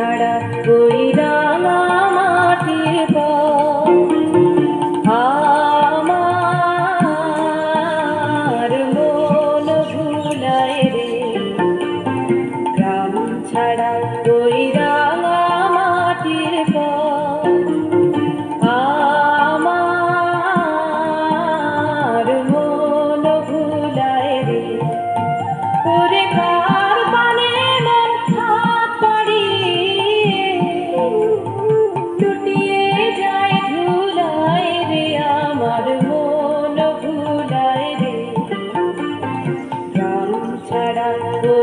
ঝাড়া পড়িল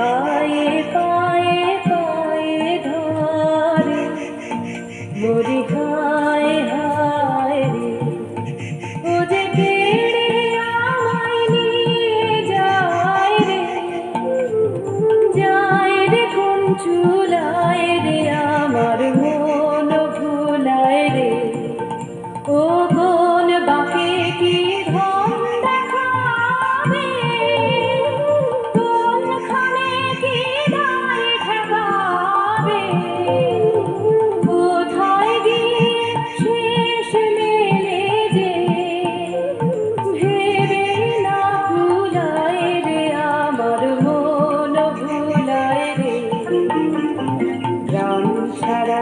পায়ে পায়ে পায়ে ধরে। মরি হায় হায় ও যে কেড়ে আমায় নিয়ে যায় রে। যায় রে কোন চুলায় রে, আমার মন ভুলায় রে। ও গো গ্রাম সারা